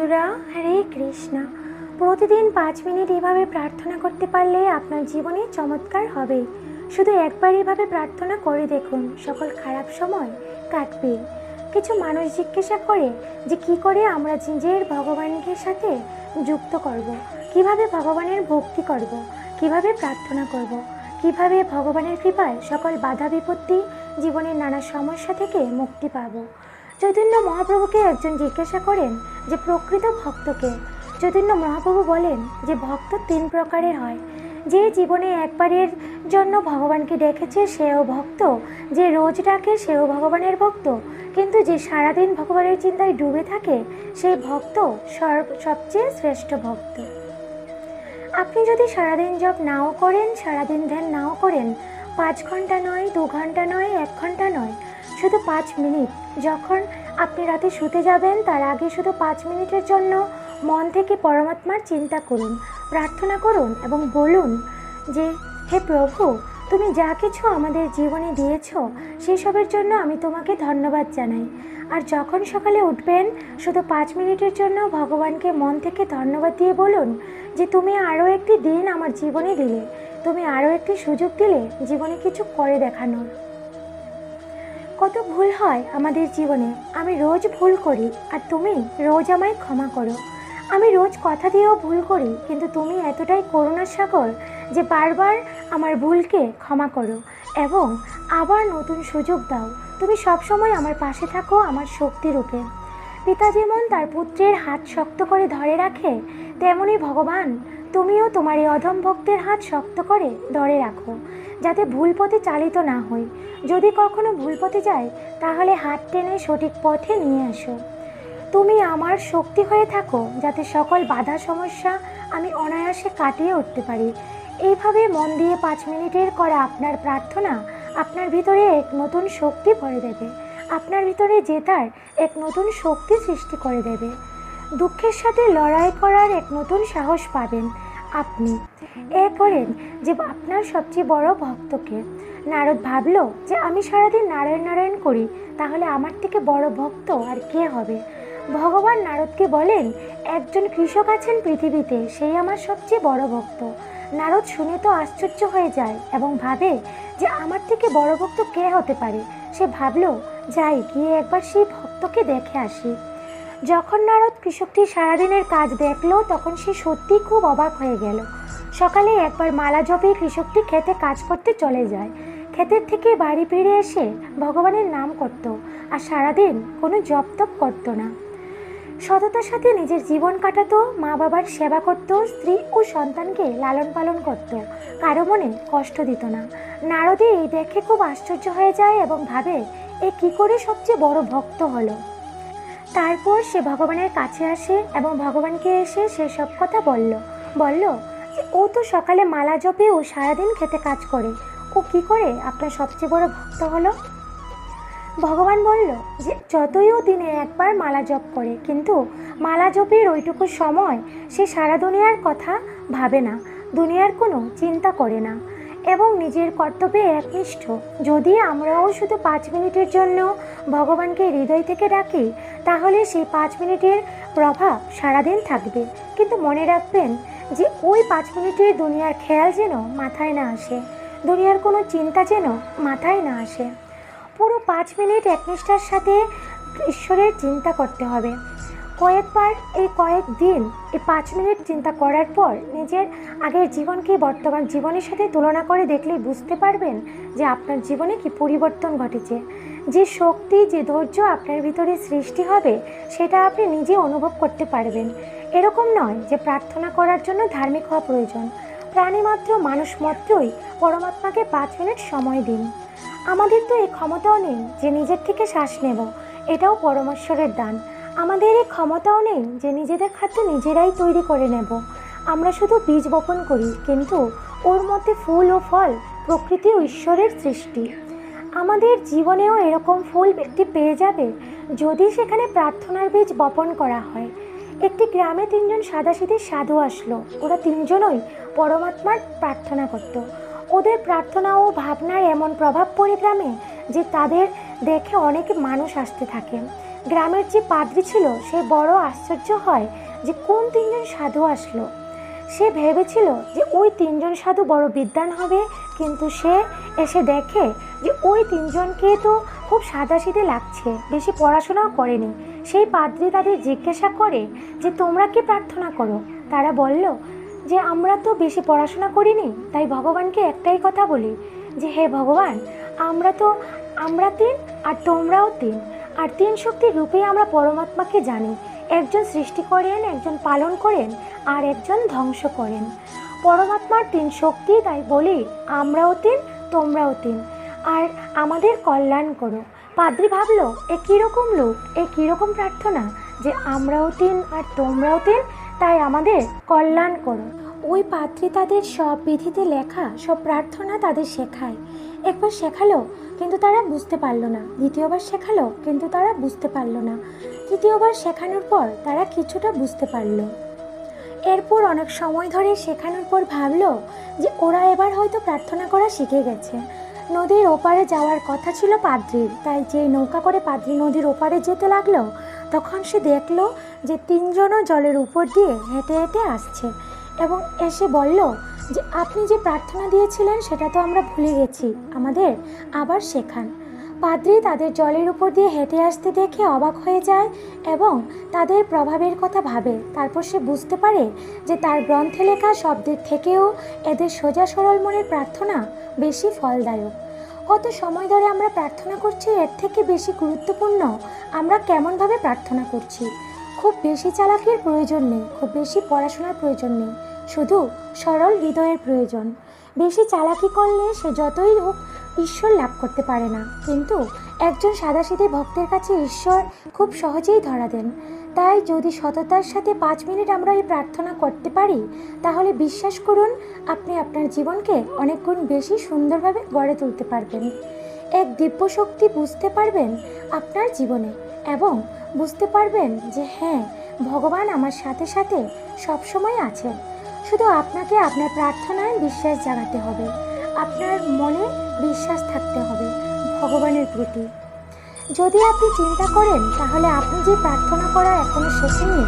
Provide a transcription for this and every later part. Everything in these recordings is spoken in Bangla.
বন্ধুরা, হরে কৃষ্ণ প্রতিদিন পাঁচ মিনিট এভাবে প্রার্থনা করতে পারলে আপনার জীবনে চমৎকার হবে শুধু একবার এভাবে প্রার্থনা করে দেখুন, সকল খারাপ সময় কাটবে কিছু মানুষ জিজ্ঞাসা করে যে কি করে আমরা নিজের ভগবানকে সাথে যুক্ত করব। কীভাবে ভগবানের ভক্তি করব। কীভাবে প্রার্থনা করব। কীভাবে ভগবানের কৃপায় সকল বাধা বিপত্তি জীবনের নানা সমস্যা থেকে মুক্তি পাবো চৈতন্য মহাপ্রভুকে একজন জিজ্ঞাসা করেন যে, প্রকৃত ভক্তকে? চৈতন্য মহাপ্রভু বলেন যে, ভক্ত তিন প্রকারের হয়। যে জীবনে একবারের জন্য ভগবানকে ডেকেছে সেও ভক্ত। যে রোজ ডাকে, সেও ভগবানের ভক্ত। কিন্তু যে সারাদিন ভগবানের চিন্তায় ডুবে থাকে সেই ভক্ত, সর্ব- সবচেয়ে শ্রেষ্ঠ ভক্ত। আপনি যদি সারাদিন জব নাও করেন, সারাদিন ধ্যান নাও করেন, পাঁচ ঘণ্টা নয়, দু ঘণ্টা নয়, এক ঘণ্টা নয় শুধু পাঁচ মিনিট। যখন আপনি রাতে শুতে যাবেন, তার আগে শুধু পাঁচ মিনিটের জন্য মন থেকে পরমাত্মার চিন্তা করুন, প্রার্থনা করুন এবং বলুন যে, হে প্রভু, তুমি যা কিছু আমাদের জীবনে দিয়েছ, সেসবের জন্য আমি তোমাকে ধন্যবাদ জানাই। আর যখন সকালে উঠবেন, শুধু পাঁচ মিনিটের জন্য ভগবানকে মন থেকে ধন্যবাদ দিয়ে বলুন যে, তুমি আরও একটি দিন আমার জীবনে দিলে। তুমি আরও একটি সুযোগ দিলে জীবনে কিছু করে দেখানোর। কত ভুল হয় আমাদের জীবনে, আমি রোজ ভুল করি আর তুমি রোজ আমায় ক্ষমা করো। আমি রোজ কথা দিয়েও ভুল করি, কিন্তু তুমি এতটাই করুণার সাগর যে বারবার আমার ভুলকে ক্ষমা করো এবং আবার নতুন সুযোগ দাও। তুমি সবসময় আমার পাশে থাকো, আমার শক্তি রূপে। পিতা যেমন তার পুত্রের হাত শক্ত করে ধরে রাখে, তেমনি ভগবান, তুমিও তোমার এই অধম ভক্তের হাত শক্ত করে ধরে রাখো। যাতে ভুল পথে চালিত না হই। যদি কখনো ভুল পথে যাই, তাহলে হাত টেনে সঠিক পথে নিয়ে আসো। তুমি আমার শক্তি হয়ে থাকো, যাতে সকল বাধা সমস্যা আমি অনায়াসে কাটিয়ে উঠতে পারি। এইভাবে মন দিয়ে পাঁচ মিনিটের করা আপনার প্রার্থনা আপনার ভিতরে এক নতুন শক্তি ভরে দেবে। আপনার ভিতরে জেতার এক নতুন শক্তি সৃষ্টি করে দেবে। দুঃখের সাথে লড়াই করার এক নতুন সাহস পাবেন। আপনি এ করেন যে আপনার সবচেয়ে বড় ভক্তকে। নারদ ভাবলো যে আমি সারাদিন নারায়ণ নারায়ণ করি, তাহলে আমার থেকে বড় ভক্ত আর কে হবে? ভগবান নারদকে বলেন, একজন কৃষক আছেন পৃথিবীতে, সেই আমার সবচেয়ে বড় ভক্ত। নারদ শুনে তো আশ্চর্য হয়ে যায় এবং ভাবে যে আমার থেকে বড় ভক্ত কে হতে পারে? সে ভাবল, যাই, গিয়ে একবার সেই ভক্তকে দেখে আসি। যখন নারদ কৃষকটি সারাদিনের কাজ দেখল, তখন সে সত্যিই খুব অবাক হয়ে গেল। সকালে একবার মালা জপে কৃষকটি খেতে কাজ করতে চলে যায়। ক্ষেতের থেকে বাড়ি ফিরে এসে ভগবানের নাম করত আর সারাদিন কোনো জপ তপ করতো না। সততার সাথে নিজের জীবন কাটাতো, মা বাবার সেবা করত, স্ত্রী ও সন্তানকে লালন পালন করত, কারও মনে কষ্ট দিত না। নারদে এই দেখে খুব আশ্চর্য হয়ে যায় এবং ভাবে, এ কি করে সবচেয়ে বড় ভক্ত হলো? তারপর সে ভগবানের কাছে আসে এবং ভগবানকে এসে সে সব কথা বলল। বলল যে, ও তো সকালে মালা জপে ও সারাদিন খেতে কাজ করে। ও কি করে আপনার সবচেয়ে বড় ভক্ত হলো? ভগবান বলল যে, যতই ও দিনে একবার মালা জপ করে, কিন্তু মালা জপের ওইটুকু সময় সে সারা দুনিয়ার কথা ভাবে না। দুনিয়ার কোনো চিন্তা করে না। এবং নিজের কর্তব্যে একনিষ্ঠ। যদি আমরাও শুধু পাঁচ মিনিটের জন্য ভগবানকে হৃদয় থেকে ডাকি, তাহলে সেই পাঁচ মিনিটের প্রভাব সারাদিন থাকবে। কিন্তু মনে রাখবেন যে ওই পাঁচ মিনিটের দুনিয়ার খেয়াল যেন মাথায় না আসে। দুনিয়ার কোনো চিন্তা যেন মাথায় না আসে। পুরো পাঁচ মিনিট একনিষ্ঠার সাথে ঈশ্বরের চিন্তা করতে হবে। কয়েকবার এই কয়েক দিন, এই পাঁচ মিনিট চিন্তা করার পর নিজের আগের জীবনকে বর্তমান জীবনের সাথে তুলনা করে দেখলেই বুঝতে পারবেন যে আপনার জীবনে কি পরিবর্তন ঘটেছে। যে শক্তি, যে ধৈর্য আপনার ভিতরে সৃষ্টি হবে, সেটা আপনি নিজে অনুভব করতে পারবেন। এরকম নয় যে প্রার্থনা করার জন্য ধার্মিক হওয়া প্রয়োজন। প্রাণীমাত্র মানুষ মাত্রই পরমাত্মাকে পাঁচ মিনিট সময় দিন। আমাদের তো এই ক্ষমতাও নেই যে নিজের থেকে শ্বাস নেব, এটাও পরমেশ্বরের দান। আমাদের এই ক্ষমতাও নেই যে নিজেদের খাদ্য নিজেরাই তৈরি করে নেব। আমরা শুধু বীজ বপন করি, কিন্তু ওর মধ্যে ফুল ও ফল প্রকৃতি ও ঈশ্বরের সৃষ্টি। আমাদের জীবনেও এরকম ফুল ব্যক্তি পেয়ে যাবে যদি সেখানে প্রার্থনার বীজ বপন করা হয়। একটি গ্রামে তিনজন সাদাসিধে সাধু আসলো। ওরা তিনজনই পরমাত্মার প্রার্থনা করত। ওদের প্রার্থনা ও ভাবনার এমন প্রভাব পড়ে গ্রামে যে তাদের দেখে অনেক মানুষ আসতে থাকে। গ্রামের যে পাদ্রি ছিল, সে বড় আশ্চর্য হয় যে কোন তিনজন সাধু আসলো। সে ভেবেছিল যে ওই তিনজন সাধু বড় বিদ্বান হবে, কিন্তু সে এসে দেখে যে ওই তিনজনকে তো খুব সাদাসিধে লাগছে, বেশি পড়াশোনাও করেনি। সেই পাদ্রি তাদের জিজ্ঞাসা করে যে, তোমরা কি প্রার্থনা করো? তারা বলল যে, আমরা তো বেশি পড়াশোনা করিনি, তাই ভগবানকে একটাই কথা বলি যে, হে ভগবান, আমরা তো, আমরা তিন আর তোমরাও তিন। আর তিন শক্তির রূপে আমরা পরমাত্মাকে জানি। একজন সৃষ্টি করেন, একজন পালন করেন, আর একজন ধ্বংস করেন। পরমাত্মার তিন শক্তি, তাই বলি, আমরাও তিন, তোমরাও তিন। আর আমাদের কল্যাণ করো। পাদ্রি ভাবলো, এ কীরকম লোক? এ কীরকম প্রার্থনা? যে আমরাও তিন আর তোমরাও তিন, তাই আমাদের কল্যাণ করো। ওই পাত্রী তাদের সব বিধিতে লেখা, সব প্রার্থনা তাদের শেখায়। একবার শেখালো কিন্তু তারা বুঝতে পারল না। দ্বিতীয়বার শেখালো, কিন্তু তারা বুঝতে পারল না। তৃতীয়বার শেখানোর পর তারা কিছুটা বুঝতে পারল। এরপর অনেক সময় ধরে শেখানোর পর ভাবলো যে ওরা এবার হয়তো প্রার্থনা করা শিখে গেছে। নদীর ওপারে যাওয়ার কথা ছিল পাদ্রির, তাই যে নৌকা করে পাদ্রি নদীর ওপারে যেতে লাগল, তখন সে দেখল যে তিনজনও জলের উপর দিয়ে হেঁটে হেঁটে আসছে। এবং এসে বলল যে আপনি যে প্রার্থনা দিয়েছিলেন, সেটা তো আমরা ভুলে গেছি। আমাদের আবার শেখান। পাদ্রি তাদের জলের উপর দিয়ে হেঁটে আসতে দেখে অবাক হয়ে যায় এবং তাদের প্রভাবের কথা ভাবে। তারপর সে বুঝতে পারে যে তার গ্রন্থে লেখা শব্দের থেকেও এদের সোজা সরল মনের প্রার্থনা বেশি ফলদায়ক। কত সময় ধরে আমরা প্রার্থনা করছি, এর থেকে বেশি গুরুত্বপূর্ণ আমরা কেমনভাবে প্রার্থনা করছি? খুব বেশি চালাকির প্রয়োজন নেই, খুব বেশি পড়াশোনার প্রয়োজন নেই। শুধু সরল হৃদয়ের প্রয়োজন। বেশি চালাকি করলে সে যতই হোক ঈশ্বর লাভ করতে পারে না। কিন্তু একজন সাদাসিধে ভক্তের কাছে ঈশ্বর খুব সহজেই ধরা দেন। তাই যদি সততার সাথে পাঁচ মিনিট আমরা এই প্রার্থনা করতে পারি, তাহলে বিশ্বাস করুন, আপনি আপনার জীবনকে অনেক গুণ বেশি সুন্দরভাবে গড়ে তুলতে পারবেন। এক দিব্য শক্তি বুঝতে পারবেন আপনার জীবনে এবং বুঝতে পারবেন যে হ্যাঁ ভগবান আমার সাথে সাথে সবসময় আছেন শুধু আপনাকে আপনার প্রার্থনায় বিশ্বাস জাগাতে হবে। আপনার মনে বিশ্বাস থাকতে হবে ভগবানের প্রতি। যদি আপনি চিন্তা করেন, তাহলে আপনি যে প্রার্থনা করা এখনও শেখেননি,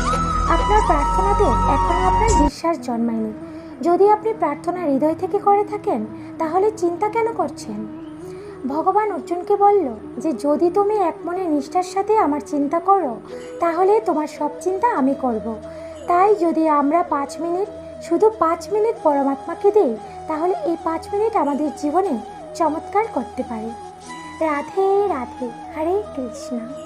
আপনার প্রার্থনাতে এখনও আপনার বিশ্বাস জন্মায়নি। যদি আপনি প্রার্থনা হৃদয় থেকে করে থাকেন, তাহলে চিন্তা কেন করছেন? ভগবান অর্জুনকে বলল যে, যদি তুমি এক মনে নিষ্ঠার সাথে আমার চিন্তা করো, তাহলে তোমার সব চিন্তা আমি করব। তাই যদি আমরা পাঁচ মিনিট শুধু পাঁচ মিনিট পরমাত্মাকে দেই, তাহলে এই পাঁচ মিনিট আমাদের জীবনে চমৎকার করতে পারে। রাধে রাধে, হরে কৃষ্ণ।